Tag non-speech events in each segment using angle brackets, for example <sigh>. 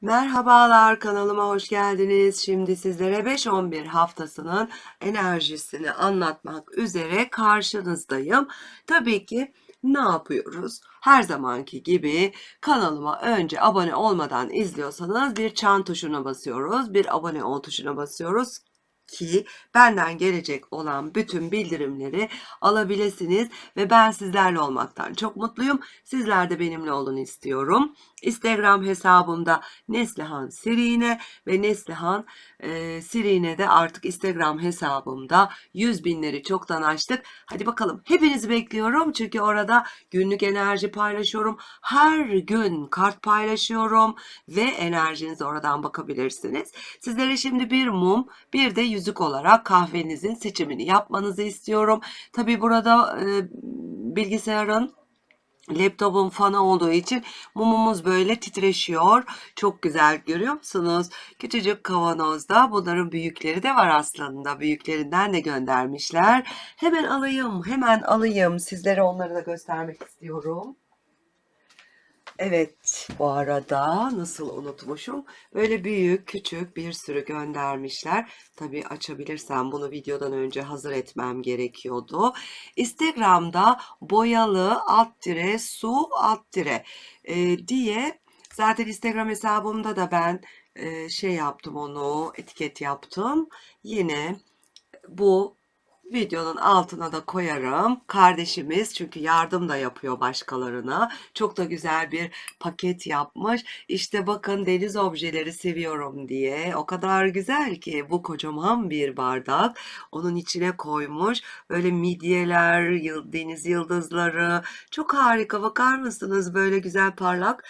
Merhabalar kanalıma hoş geldiniz. Şimdi sizlere 5-11 haftasının enerjisini anlatmak üzere karşınızdayım. Tabii ki ne yapıyoruz? Her zamanki gibi kanalıma önce abone olmadan izliyorsanız bir çan tuşuna basıyoruz, bir abone ol tuşuna basıyoruz ki benden gelecek olan bütün bildirimleri alabilirsiniz ve ben sizlerle olmaktan çok mutluyum. Sizler de benimle olun istiyorum. Instagram hesabımda Neslihan Sirine ve Neslihan e, Sirine de artık Instagram hesabımda 100 binleri çoktan açtık. Hadi bakalım hepinizi bekliyorum çünkü orada günlük enerji paylaşıyorum. Her gün kart paylaşıyorum ve enerjinize oradan bakabilirsiniz. Sizlere şimdi bir mum bir de yüzük olarak kahvenizin seçimini yapmanızı istiyorum. Tabi burada e, bilgisayarın laptopun fanı olduğu için mumumuz böyle titreşiyor. Çok güzel görüyor musunuz? Küçücük kavanozda bunların büyükleri de var aslında. Büyüklerinden de göndermişler. Hemen alayım, hemen alayım. Sizlere onları da göstermek istiyorum. Evet, bu arada nasıl unutmuşum? Böyle büyük, küçük bir sürü göndermişler. Tabii açabilirsem bunu videodan önce hazır etmem gerekiyordu. Instagram'da boyalı alt tire su alt tire e, diye zaten Instagram hesabımda da ben e, şey yaptım onu etiket yaptım. Yine bu Videonun altına da koyarım. Kardeşimiz çünkü yardım da yapıyor başkalarına. Çok da güzel bir paket yapmış. İşte bakın deniz objeleri seviyorum diye. O kadar güzel ki bu kocaman bir bardak. Onun içine koymuş. Böyle midyeler, deniz yıldızları. Çok harika. Bakar mısınız? Böyle güzel parlak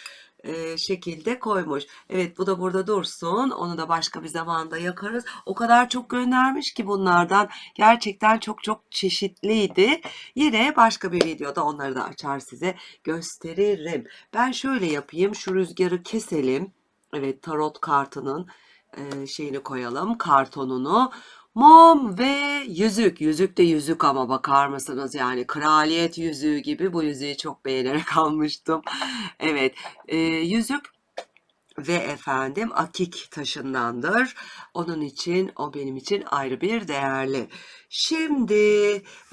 şekilde koymuş. Evet bu da burada dursun. Onu da başka bir zamanda yakarız. O kadar çok göndermiş ki bunlardan. Gerçekten çok çok çeşitliydi. Yine başka bir videoda onları da açar size gösteririm. Ben şöyle yapayım. Şu rüzgarı keselim. Evet tarot kartının şeyini koyalım. Kartonunu. Mum ve yüzük. Yüzük de yüzük ama bakar mısınız? Yani kraliyet yüzüğü gibi bu yüzüğü çok beğenerek <laughs> almıştım. Evet, e, yüzük ve efendim akik taşındandır. Onun için o benim için ayrı bir değerli. Şimdi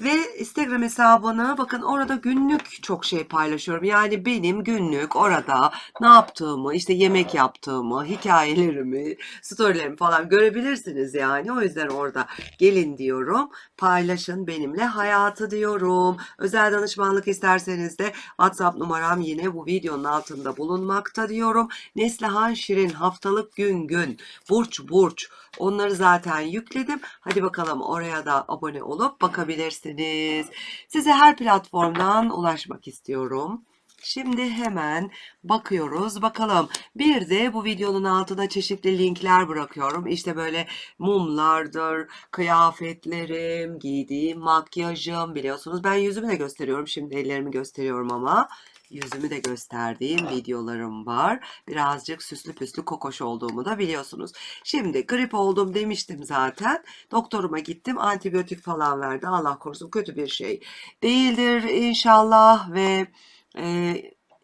ve Instagram hesabını bakın orada günlük çok şey paylaşıyorum. Yani benim günlük orada ne yaptığımı, işte yemek yaptığımı, hikayelerimi, storylerimi falan görebilirsiniz yani. O yüzden orada gelin diyorum. Paylaşın benimle hayatı diyorum. Özel danışmanlık isterseniz de WhatsApp numaram yine bu videonun altında bulunmakta diyorum. Neslihan Şirin haftalık gün gün burç burç onları zaten yükledim. Hadi bakalım oraya da abone olup bakabilirsiniz. Size her platformdan ulaşmak istiyorum. Şimdi hemen bakıyoruz. Bakalım. Bir de bu videonun altına çeşitli linkler bırakıyorum. İşte böyle mumlardır, kıyafetlerim, giydiğim makyajım biliyorsunuz. Ben yüzümü de gösteriyorum. Şimdi ellerimi gösteriyorum ama yüzümü de gösterdiğim videolarım var. Birazcık süslü püslü kokoş olduğumu da biliyorsunuz. Şimdi grip oldum demiştim zaten. Doktoruma gittim. Antibiyotik falan verdi. Allah korusun kötü bir şey değildir inşallah ve e,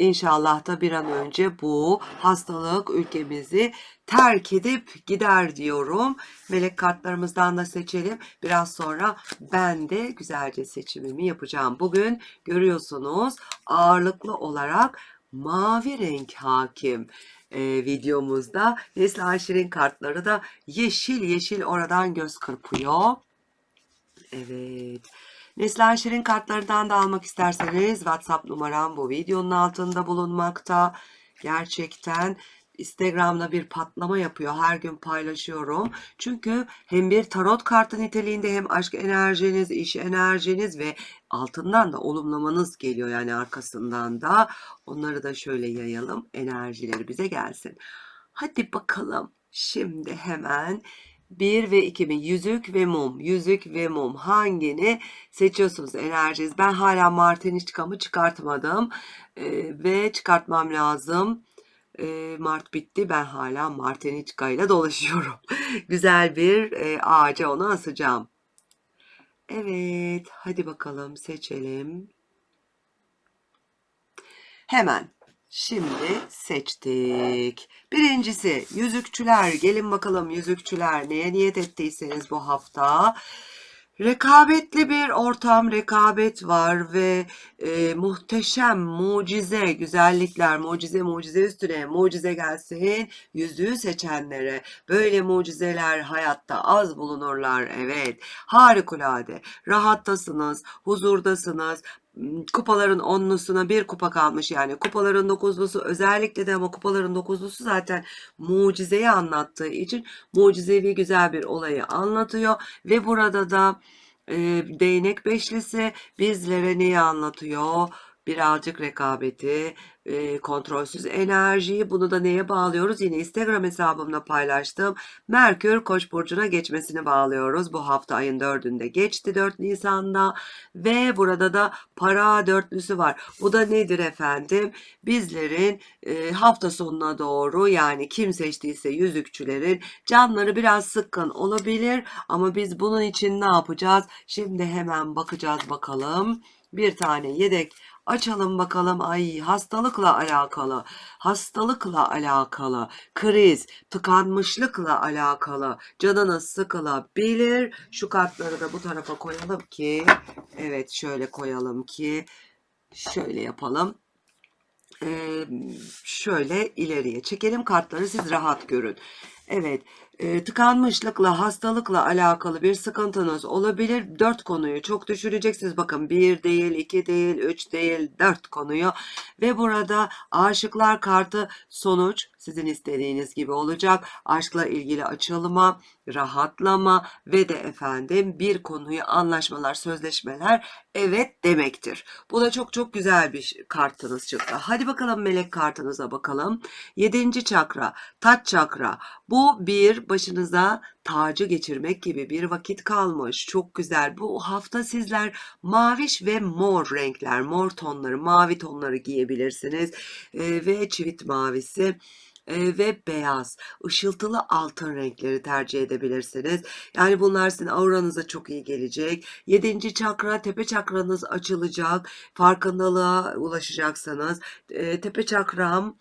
inşallah da bir an önce bu hastalık ülkemizi terk edip gider diyorum. Melek kartlarımızdan da seçelim. Biraz sonra ben de güzelce seçimimi yapacağım. Bugün görüyorsunuz ağırlıklı olarak mavi renk hakim e, videomuzda. Neslihan Şirin kartları da yeşil yeşil oradan göz kırpıyor. Evet. Neslihan Şirin kartlarından da almak isterseniz WhatsApp numaram bu videonun altında bulunmakta. Gerçekten Instagram'da bir patlama yapıyor. Her gün paylaşıyorum. Çünkü hem bir tarot kartı niteliğinde hem aşk enerjiniz, iş enerjiniz ve altından da olumlamanız geliyor yani arkasından da. Onları da şöyle yayalım. Enerjileri bize gelsin. Hadi bakalım. Şimdi hemen 1 ve 2 mi? Yüzük ve mum. Yüzük ve mum. Hangini seçiyorsunuz enerjiniz? Ben hala Martiniçkamı çıkartmadım. Ee, ve çıkartmam lazım. Ee, Mart bitti. Ben hala Martiniçka ile dolaşıyorum. <laughs> Güzel bir e, ağaca onu asacağım. Evet. Hadi bakalım seçelim. Hemen. Şimdi seçtik. Birincisi yüzükçüler. Gelin bakalım yüzükçüler neye niyet ettiyseniz bu hafta. Rekabetli bir ortam, rekabet var ve e, muhteşem, mucize, güzellikler, mucize, mucize üstüne mucize gelsin yüzüğü seçenlere. Böyle mucizeler hayatta az bulunurlar, evet. Harikulade, rahattasınız, huzurdasınız, kupaların onlusuna bir kupa kalmış yani kupaların dokuzlusu özellikle de ama kupaların dokuzlusu zaten mucizeyi anlattığı için mucizevi güzel bir olayı anlatıyor ve burada da e, değnek beşlisi bizlere neyi anlatıyor? Birazcık rekabeti, e, kontrolsüz enerjiyi bunu da neye bağlıyoruz? Yine Instagram hesabımda paylaştım. Merkür Koç burcuna geçmesini bağlıyoruz. Bu hafta ayın 4'ünde geçti 4 Nisan'da ve burada da para dörtlüsü var. Bu da nedir efendim? Bizlerin e, hafta sonuna doğru yani kim seçtiyse yüzükçülerin canları biraz sıkkın olabilir ama biz bunun için ne yapacağız? Şimdi hemen bakacağız bakalım. Bir tane yedek Açalım bakalım ay hastalıkla alakalı, hastalıkla alakalı, kriz, tıkanmışlıkla alakalı, canınız sıkılabilir. Şu kartları da bu tarafa koyalım ki, evet şöyle koyalım ki, şöyle yapalım. Ee, şöyle ileriye çekelim kartları siz rahat görün. Evet, e, tıkanmışlıkla, hastalıkla alakalı bir sıkıntınız olabilir. Dört konuyu çok düşüreceksiniz. Bakın bir değil, iki değil, üç değil, dört konuyu. Ve burada aşıklar kartı sonuç sizin istediğiniz gibi olacak. Aşkla ilgili açılıma, rahatlama ve de efendim bir konuyu anlaşmalar, sözleşmeler evet demektir. Bu da çok çok güzel bir kartınız çıktı. Hadi bakalım melek kartınıza bakalım. Yedinci çakra, taç çakra. Bu bir başınıza tacı geçirmek gibi bir vakit kalmış. Çok güzel. Bu hafta sizler maviş ve mor renkler, mor tonları, mavi tonları giyebilirsiniz. Ee, ve çivit mavisi e, ve beyaz, ışıltılı altın renkleri tercih edebilirsiniz. Yani bunlar sizin auranıza çok iyi gelecek. Yedinci çakra, tepe çakranız açılacak. Farkındalığa ulaşacaksınız. E, tepe çakram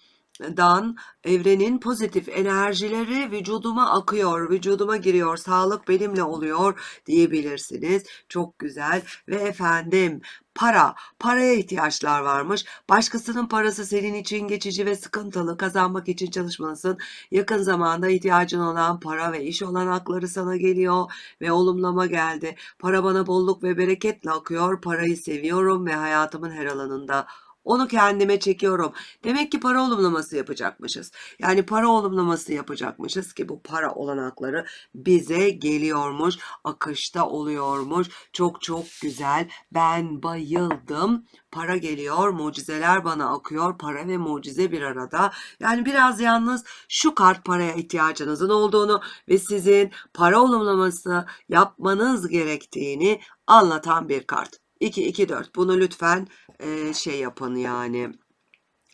dan evrenin pozitif enerjileri vücuduma akıyor, vücuduma giriyor, sağlık benimle oluyor diyebilirsiniz. Çok güzel ve efendim para, paraya ihtiyaçlar varmış. Başkasının parası senin için geçici ve sıkıntılı. Kazanmak için çalışmalısın. Yakın zamanda ihtiyacın olan para ve iş olanakları sana geliyor ve olumlama geldi. Para bana bolluk ve bereketle akıyor. Parayı seviyorum ve hayatımın her alanında onu kendime çekiyorum. Demek ki para olumlaması yapacakmışız. Yani para olumlaması yapacakmışız ki bu para olanakları bize geliyormuş, akışta oluyormuş. Çok çok güzel. Ben bayıldım. Para geliyor, mucizeler bana akıyor. Para ve mucize bir arada. Yani biraz yalnız şu kart paraya ihtiyacınızın olduğunu ve sizin para olumlaması yapmanız gerektiğini anlatan bir kart. 2 2 4. Bunu lütfen e, şey yapın yani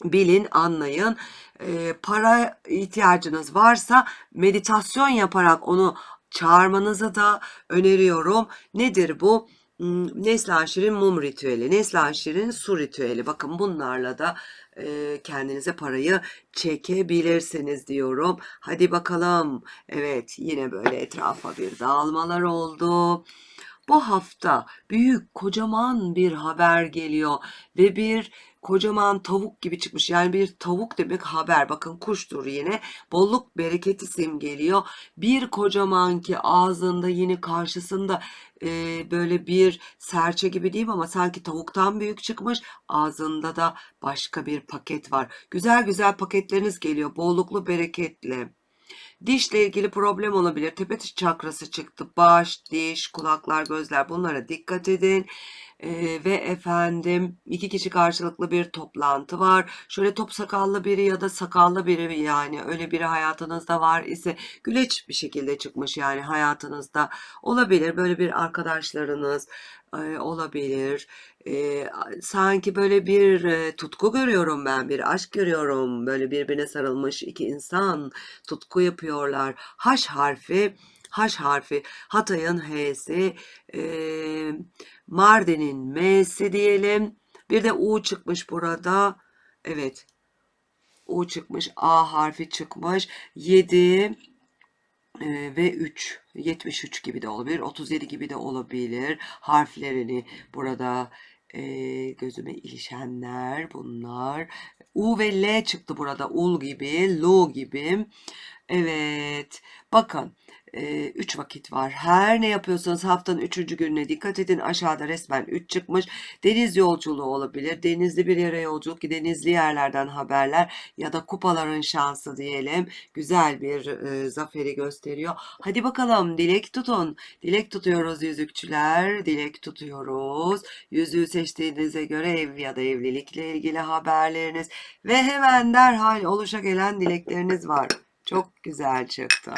bilin, anlayın. E, para ihtiyacınız varsa meditasyon yaparak onu çağırmanızı da öneriyorum. Nedir bu? Hmm, Neslihan mum ritüeli, Neslihan su ritüeli. Bakın bunlarla da e, kendinize parayı çekebilirsiniz diyorum. Hadi bakalım. Evet yine böyle etrafa bir dağılmalar oldu. Bu hafta büyük kocaman bir haber geliyor ve bir kocaman tavuk gibi çıkmış. Yani bir tavuk demek haber. Bakın kuştur yine. Bolluk bereketi simgeliyor. Bir kocaman ki ağzında yine karşısında e, böyle bir serçe gibi değil ama sanki tavuktan büyük çıkmış. Ağzında da başka bir paket var. Güzel güzel paketleriniz geliyor. Bolluklu bereketli. Dişle ilgili problem olabilir. Tepe çakrası çıktı. Baş, diş, kulaklar, gözler bunlara dikkat edin. Ee, ve efendim iki kişi karşılıklı bir toplantı var. Şöyle top sakallı biri ya da sakallı biri yani öyle biri hayatınızda var ise güleç bir şekilde çıkmış yani hayatınızda olabilir. Böyle bir arkadaşlarınız e, olabilir. E, sanki böyle bir e, tutku görüyorum ben, bir aşk görüyorum. Böyle birbirine sarılmış iki insan tutku yapıyorlar. Haş harfi H harfi Hatay'ın H'si e, Mardin'in M'si diyelim. Bir de U çıkmış burada. Evet. U çıkmış. A harfi çıkmış. 7 ee, ve 3 73 gibi de olabilir 37 gibi de olabilir harflerini burada e, gözüme ilişenler bunlar. U ve L çıktı burada. Ul gibi lu gibi. Evet bakın 3 vakit var. Her ne yapıyorsanız haftanın 3. gününe dikkat edin. Aşağıda resmen 3 çıkmış. Deniz yolculuğu olabilir. Denizli bir yere yolculuk denizli yerlerden haberler ya da kupaların şansı diyelim. Güzel bir e, zaferi gösteriyor. Hadi bakalım dilek tutun. Dilek tutuyoruz yüzükçüler. Dilek tutuyoruz. Yüzüğü seçtiğinize göre ev ya da evlilikle ilgili haberleriniz ve hemen derhal oluşa gelen dilekleriniz var. Çok güzel çıktı.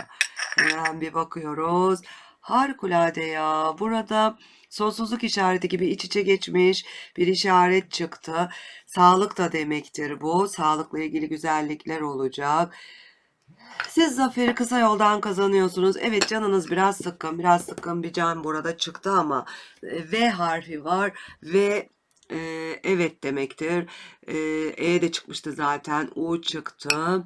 Hemen bir bakıyoruz. Harikulade ya. Burada sonsuzluk işareti gibi iç içe geçmiş bir işaret çıktı. Sağlık da demektir bu. Sağlıkla ilgili güzellikler olacak. Siz zaferi kısa yoldan kazanıyorsunuz. Evet canınız biraz sıkkın. Biraz sıkkın bir can burada çıktı ama e, V harfi var ve evet demektir. E, e de çıkmıştı zaten. U çıktı.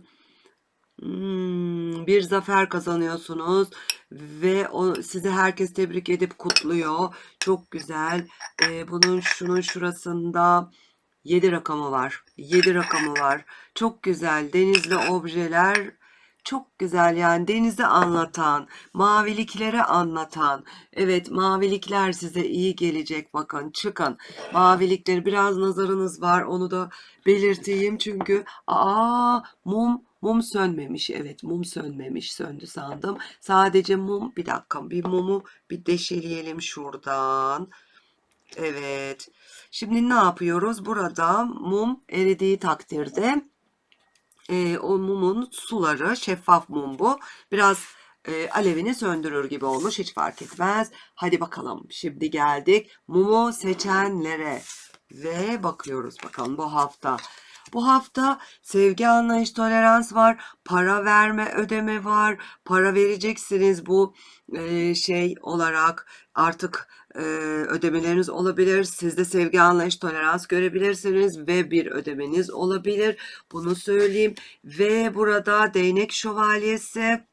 Hmm, bir zafer kazanıyorsunuz ve o sizi herkes tebrik edip kutluyor. Çok güzel. Ee, bunun şunun şurasında 7 rakamı var. 7 rakamı var. Çok güzel. Denizli objeler çok güzel yani denizi anlatan, mavilikleri anlatan. Evet mavilikler size iyi gelecek bakın çıkın. Mavilikleri biraz nazarınız var onu da belirteyim çünkü aa mum Mum sönmemiş. Evet mum sönmemiş. Söndü sandım. Sadece mum. Bir dakika bir mumu bir deşeleyelim şuradan. Evet. Şimdi ne yapıyoruz? Burada mum eridiği takdirde e, o mumun suları şeffaf mum bu. Biraz e, alevini söndürür gibi olmuş. Hiç fark etmez. Hadi bakalım. Şimdi geldik mumu seçenlere ve bakıyoruz bakalım bu hafta bu hafta sevgi, anlayış, tolerans var. Para verme, ödeme var. Para vereceksiniz bu e, şey olarak artık e, ödemeleriniz olabilir. Siz de sevgi, anlayış, tolerans görebilirsiniz ve bir ödemeniz olabilir. Bunu söyleyeyim. Ve burada değnek şövalyesi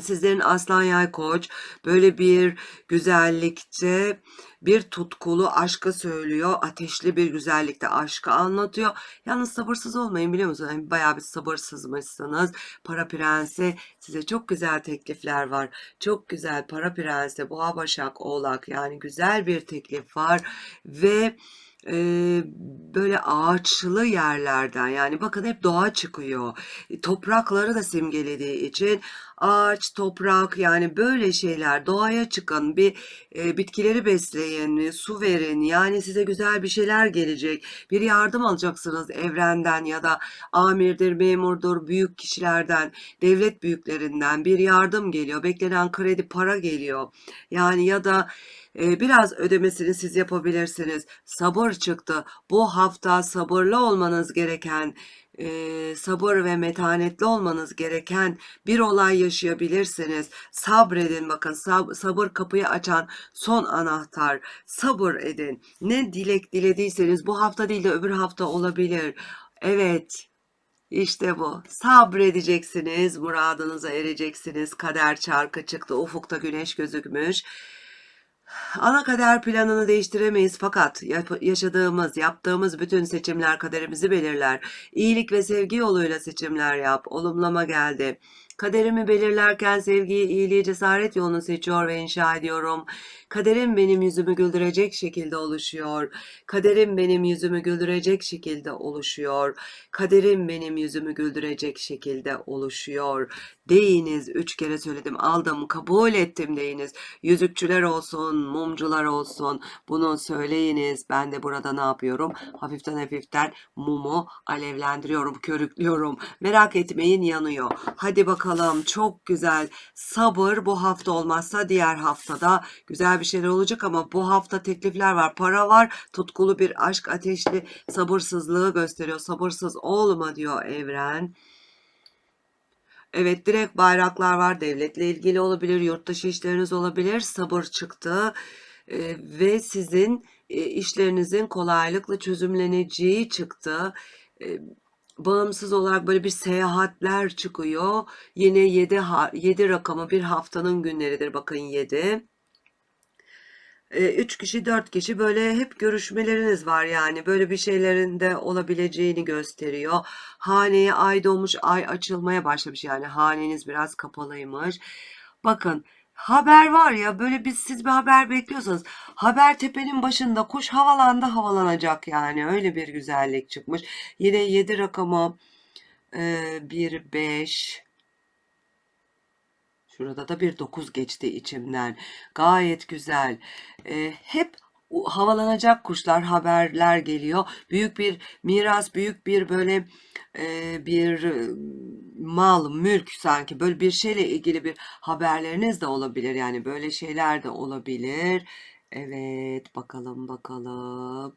sizlerin aslan yay koç böyle bir güzellikte bir tutkulu aşkı söylüyor. Ateşli bir güzellikte aşkı anlatıyor. Yalnız sabırsız olmayın biliyor musunuz? Yani bayağı bir sabırsızmışsınız. Para prensi size çok güzel teklifler var. Çok güzel para prensi, boğa başak, oğlak yani güzel bir teklif var. Ve e, böyle ağaçlı yerlerden yani bakın hep doğa çıkıyor. Toprakları da simgelediği için ağaç, toprak yani böyle şeyler doğaya çıkan bir e, bitkileri besleyin, su verin yani size güzel bir şeyler gelecek. Bir yardım alacaksınız evrenden ya da amirdir, memurdur, büyük kişilerden, devlet büyüklerinden bir yardım geliyor. Beklenen kredi para geliyor. Yani ya da biraz ödemesini siz yapabilirsiniz. Sabır çıktı. Bu hafta sabırlı olmanız gereken e, sabır ve metanetli olmanız gereken bir olay yaşayabilirsiniz. Sabredin bakın sab sabır kapıyı açan son anahtar. Sabır edin. Ne dilek dilediyseniz bu hafta değil de öbür hafta olabilir. Evet. İşte bu. Sabredeceksiniz, muradınıza ereceksiniz. Kader çarkı çıktı, ufukta güneş gözükmüş. Ana kader planını değiştiremeyiz fakat yaşadığımız, yaptığımız bütün seçimler kaderimizi belirler. İyilik ve sevgi yoluyla seçimler yap. Olumlama geldi. Kaderimi belirlerken sevgiyi, iyiliği, cesaret yolunu seçiyor ve inşa ediyorum. Kaderim benim yüzümü güldürecek şekilde oluşuyor. Kaderim benim yüzümü güldürecek şekilde oluşuyor. Kaderim benim yüzümü güldürecek şekilde oluşuyor. Deyiniz. Üç kere söyledim. Aldım, kabul ettim deyiniz. Yüzükçüler olsun, mumcular olsun. Bunu söyleyiniz. Ben de burada ne yapıyorum? Hafiften hafiften mumu alevlendiriyorum, körüklüyorum. Merak etmeyin yanıyor. Hadi bakalım. Çok güzel. Sabır bu hafta olmazsa diğer haftada güzel bir şeyler olacak ama bu hafta teklifler var. Para var. Tutkulu bir aşk ateşli sabırsızlığı gösteriyor. Sabırsız olma diyor evren. Evet direkt bayraklar var. Devletle ilgili olabilir. Yurt dışı işleriniz olabilir. Sabır çıktı. Ee, ve sizin e, işlerinizin kolaylıkla çözümleneceği çıktı. Ee, bağımsız olarak böyle bir seyahatler çıkıyor. Yine 7 7 rakamı bir haftanın günleridir. Bakın 7. 3 kişi 4 kişi böyle hep görüşmeleriniz var yani böyle bir şeylerin de olabileceğini gösteriyor. Haneye ay doğmuş ay açılmaya başlamış yani haneniz biraz kapalıymış. Bakın haber var ya böyle bir siz bir haber bekliyorsanız haber tepenin başında kuş havalandı havalanacak yani öyle bir güzellik çıkmış. Yine 7 rakamı 1 5 Şurada da bir 9 geçti içimden. Gayet güzel. Ee, hep havalanacak kuşlar, haberler geliyor. Büyük bir miras, büyük bir böyle e, bir e, mal, mülk sanki böyle bir şeyle ilgili bir haberleriniz de olabilir. Yani böyle şeyler de olabilir. Evet, bakalım bakalım.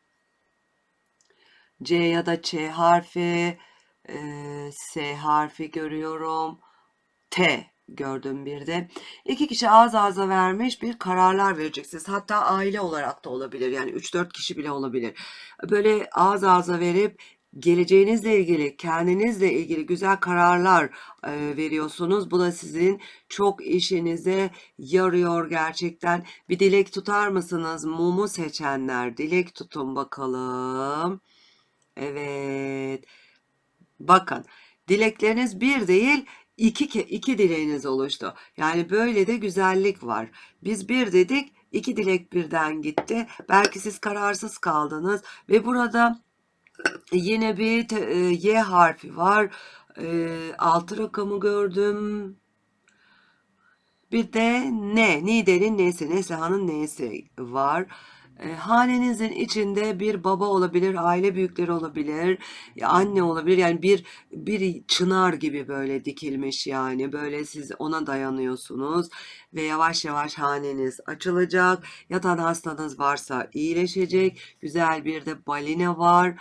C ya da Ç harfi, e, S harfi görüyorum. T gördüm bir de. İki kişi ağız ağza vermiş bir kararlar vereceksiniz. Hatta aile olarak da olabilir. Yani 3-4 kişi bile olabilir. Böyle ağız ağza verip geleceğinizle ilgili, kendinizle ilgili güzel kararlar e, veriyorsunuz. Bu da sizin çok işinize yarıyor gerçekten. Bir dilek tutar mısınız? Mumu seçenler dilek tutun bakalım. Evet. Bakın dilekleriniz bir değil iki, ke- iki dileğiniz oluştu. Yani böyle de güzellik var. Biz bir dedik iki dilek birden gitti. Belki siz kararsız kaldınız ve burada yine bir e, Y harfi var. E, altı rakamı gördüm. Bir de ne? Nide'nin nesi, Neslihan'ın nesi var. E, hanenizin içinde bir baba olabilir, aile büyükleri olabilir, anne olabilir. Yani bir bir çınar gibi böyle dikilmiş yani. Böyle siz ona dayanıyorsunuz ve yavaş yavaş haneniz açılacak. Yatan hastanız varsa iyileşecek. Güzel bir de balina var.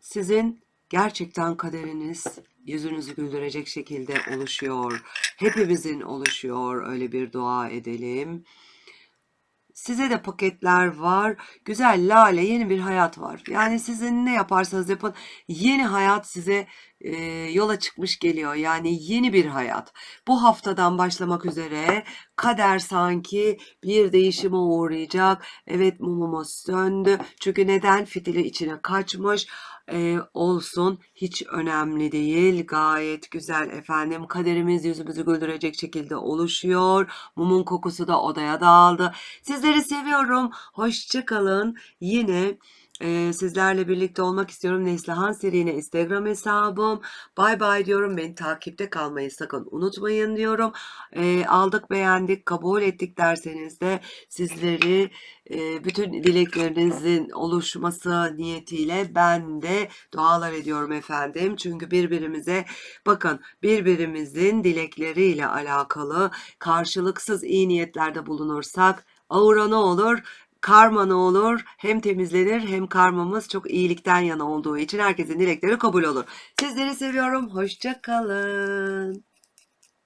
Sizin gerçekten kaderiniz yüzünüzü güldürecek şekilde oluşuyor. Hepimizin oluşuyor. Öyle bir dua edelim. Size de paketler var. Güzel lale yeni bir hayat var. Yani sizin ne yaparsanız yapın yeni hayat size e, yola çıkmış geliyor. Yani yeni bir hayat. Bu haftadan başlamak üzere kader sanki bir değişime uğrayacak. Evet mumumuz söndü. Çünkü neden fitili içine kaçmış. E, olsun hiç önemli değil. Gayet güzel efendim. Kaderimiz yüzümüzü güldürecek şekilde oluşuyor. Mumun kokusu da odaya dağıldı. Sizleri seviyorum. Hoşça kalın. Yine e, sizlerle birlikte olmak istiyorum. Neslihan Serine Instagram hesabım. Bay bay diyorum. Beni takipte kalmayı sakın unutmayın diyorum. E, aldık beğendik kabul ettik derseniz de sizleri e, bütün dileklerinizin oluşması niyetiyle ben de dualar ediyorum efendim. Çünkü birbirimize bakın birbirimizin dilekleriyle alakalı karşılıksız iyi niyetlerde bulunursak aura ne olur? Karma ne olur? Hem temizlenir hem karmamız çok iyilikten yana olduğu için herkesin dilekleri kabul olur. Sizleri seviyorum. Hoşça kalın.